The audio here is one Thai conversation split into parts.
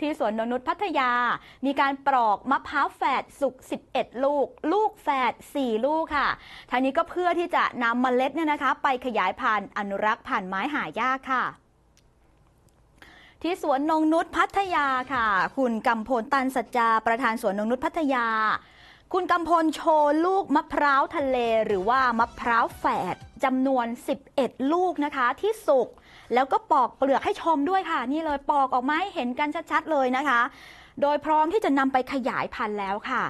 ที่สวนนนุษย์พัทยา มีการปลอกมะพร้าวแฝดสุก 11 ลูก ลูกแฝด 4 ลูกค่ะทางนี้ก็เพื่อที่จะนำเมล็ดเนี่ยนะคะ ไปขยายพันธุ์อนุรักษ์พันธุ์ไม้หายากค่ะที่สวนนงนุษย์พัทยาค่ะ คุณกำพลตันสัจจา ประธานสวนนงนุษย์พัทยา คุณกำพลโชว์ลูกมะพร้าวทะเล หรือว่ามะพร้าวแฝด จำนวน 11 ลูกนะคะ ที่สุกแล้วก็ปอกเปลือกให้ชมด้วยค่ะ นี่เลยปอกออกมาให้เห็นกันชัดๆเลยนะคะ โดยพร้อมที่จะนำไปขยายพันธุ์แล้วค่ะ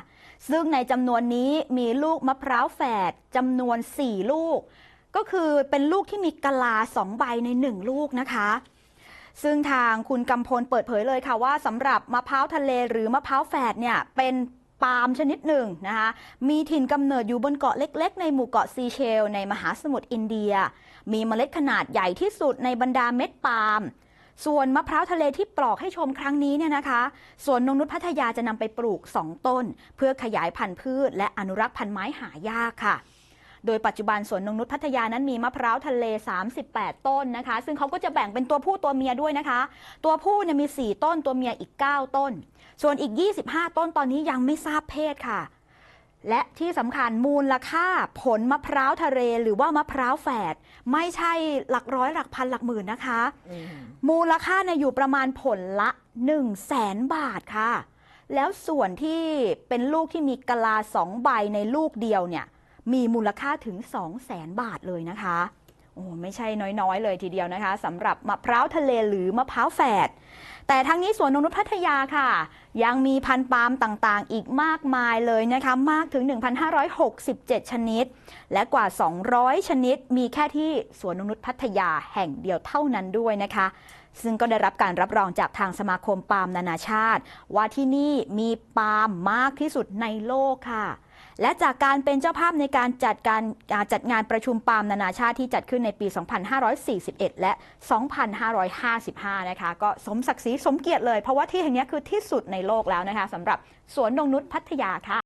ซึ่งในจำนวนนี้มีลูกมะพร้าวแฝดจำนวน 4 ลูก ก็คือเป็นลูกที่มีกะลา2ใบใน 1 ลูกนะคะซึ่งทางคุณกำพลเปิดเผยเลยค่ะว่าสำหรับมะพร้าวทะเลหรือมะพร้าวแฝดเนี่ยเป็น ปาล์มชนิดหนึ่งนะคะมีถิ่นกำเนิดอยู่บนเกาะเล็ก ๆ ในหมู่เกาะซีเชล ในมหาสมุทรอินเดีย มีเมล็ดขนาดใหญ่ที่สุดในบรรดาเม็ดปาล์มส่วนมะพร้าวทะเลที่ปลอกให้ชมครั้งนี้เนี่ยนะคะสวนนงนุษย์พัทยาจะนำไปปลูก 2 ต้น เพื่อขยายพันธุ์พืช และอนุรักษ์พันธุ์ไม้หายากค่ะ โดยปัจจุบันสวนนงนุษย์พัทยานั้นมีมะพร้าวทะเล 38 ต้นนะคะ ซึ่งเขาก็จะแบ่งเป็นตัวผู้ตัวเมียด้วยนะคะ ตัวผู้เนี่ยมี 4 ต้นตัวเมียอีก 9 ต้น ส่วนอีก 25 ต้นตอนนี้ยังไม่ทราบเพศค่ะ และที่สำคัญมูลค่าผลมะพร้าวทะเลหรือว่ามะพร้าวแฝดไม่ใช่หลักร้อยหลักพันหลักหมื่นนะคะ มูลค่าเนี่ยอยู่ประมาณผลละ 1 0 0 0 0แสนบาทค่ะ แล้วส่วนที่เป็นลูกที่มีกะลาสองใบในลูกเดียวเนี่ย มีมูลค่าถึง 2 0 0แสนบาทเลยนะคะโอ้ไม่ใช่น้อยๆ เลยทีเดียวนะคะสำหรับมะพร้าวทะเลหรือมะพร้าวแฝดแต่ทั้งนี้สวนนงนุษย์พัทยาค่ะ ยังมีพันธุ์ปาล์มต่างๆ อีกมากมายเลยนะคะมากถึง 1,567 ชนิด และกว่า 200 ชนิด มีแค่ที่สวนนงนุษย์พัทยาแห่งเดียวเท่านั้นด้วยนะคะ ซึ่งก็ได้รับการรับรองจากทางสมาคมปาล์มนานาชาติ ว่าที่นี่มีปาล์มมากที่สุดในโลกค่ะ และจากการเป็นเจ้าภาพในการจัดการจัดงานประชุมปาล์มนานาชาติที่จัดขึ้นในปี 2541 และ 2555 นะคะ ก็สมศักดิ์ศรีสมเกียรติเลย เพราะว่าที่แห่งนี้คือที่สุดในโลกแล้วนะคะสำหรับสวนนงนุษย์พัทยาค่ะ